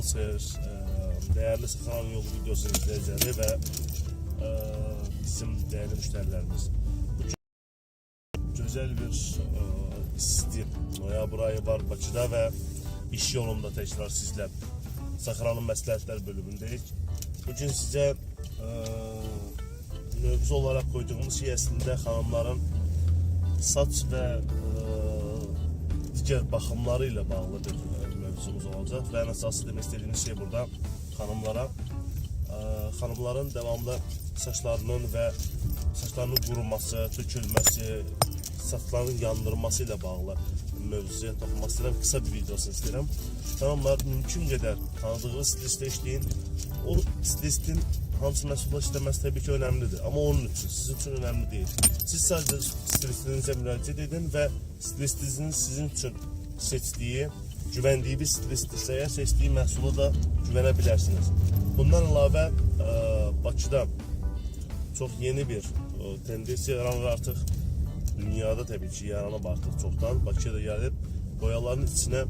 Ee, Değerli Saxaran Yolu videosu izleyicileri ve bizim değerli müşterilerimiz. Güzel bir isti noyabr ayı var Bakıda ve iş yolunda tekrar sizler Saxaranın məsləhətlər bölümündəyik. Bugün sizə mövzu olarak koyduğumuz şey əslində xanımların saç və e, digər baxımları ilə bağlı bir e, mövzumuz olacaq və ən əsası demək istədiyimiz şey burada xanımlara e, xanımların devamlı saçlarının və saçlarının quruması, tökülməsi, saçların yandırması ilə bağlı mövzuya toxunmaq istəyirəm. Qısa bir videosunu istəyirəm. Xanımlar mümkün qədər tanıdığınız stilistə işləyin. O stilistin hansı məhsulla işləməsi təbii ki önəmlidir. Amma onun üçün, sizin üçün önəmli deyil. Siz sadəcə stilistinizə müraciət edin və stilistinizin sizin üçün seçdiyi, güvəndiyi bir stilistdirsə, əgər seçdiyi məhsulu da güvənə bilərsiniz. Bundan əlavə ə, Bakıda çok yeni bir e, tendensiya yaranır artık. Dünyada tabii ki yaranıb artıq çoxdan. Bakıya da gəlib boyaların içine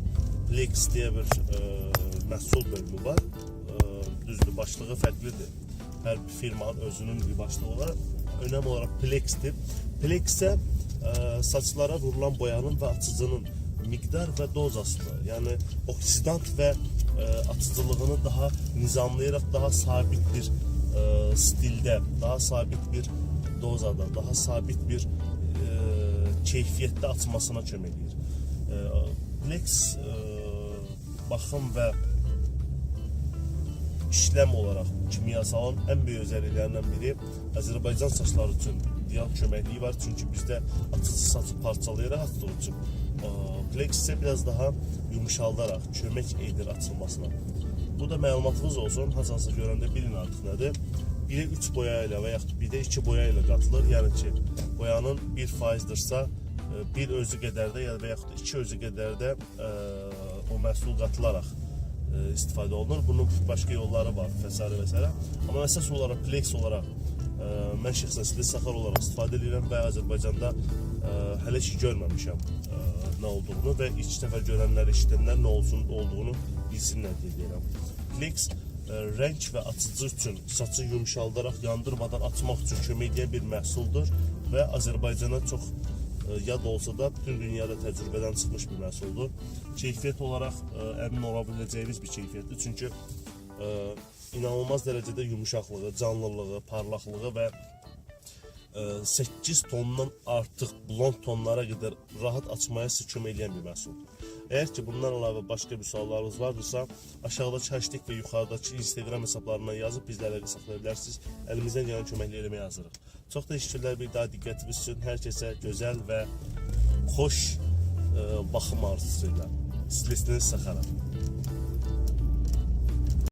Plex diye bir e, məhsul bölümü var. E, düzdür, başlığı fərqlidir. Hər bir firmanın özünün bir başlığı var. Önəm olarak Plex'tir. Plex isə e, saçlara vurulan boyanın və açıcının miqdar və dozasını, yəni oksidant və e, açıcılığını daha nizamlayaraq daha sabit bir e, stildə, daha sabit bir dozada, daha sabit bir e, keyfiyyətdə açmasına kömək edir. E, Plex e, baxım və olarak kimyasalın en büyük özelliklerinden biri Azerbaycan saçları için ideal köməkliyi var. Çünkü bizde atıcı saçı parçalayarak attığı için e, Plex ise biraz daha yumuşaldarak kömək edir açılmasına. Bu da məlumatınız olsun. Hasansa görəndə bilin artıq nədir. Biri 3 boya ilə və yaxud bir də 2 boya ilə qatılır. Yəni ki, boyanın 1%dırsa, e, bir özü qədərdə ya və yaxud iki özü qədərdə e, o məhsul qatılaraq e, istifadə olunur. Bunun başqa yolları var, vesaire vesaire. Amma əsas olaraq Plex olaraq mən şəxsən saxar olaraq istifadə edirəm və Azərbaycanda e, hələ ki görməmişəm e, nə olduğunu və ilk dəfə görənlər, eşidənlər nə olsun olduğunu bilsinlər deyə deyirəm. Plex e, rəng və açıcı üçün saçı yumşaldaraq yandırmadan açmaq üçün kömək edən bir məhsuldur və Azərbaycana çox yad olsa da bütün dünyada təcrübədən çıxmış bir məhsuldur. Keyfiyyət olaraq e, əmin ola biləcəyiniz bir keyfiyyətdir. Çünki inanılmaz dərəcədə yumuşaqlığı, canlılığı, parlaqlığı və e, 8 tondan artıq blond tonlara qədər rahat açmaya kömək edən bir məhsuldur. Əgər ki bundan əlavə başqa bir suallarınız vardırsa, aşağıdakı hashtag və yuxarıdakı Instagram hesablarından yazıb bizlə əlaqə saxlaya bilərsiniz. Əlimizdən gələn köməklə eləməyə hazırıq. Çox təşəkkürlər bir daha diqqətiniz üçün. Hər kəsə gözəl və xoş e, baxım arzusuyla. Stilistiniz Saxara.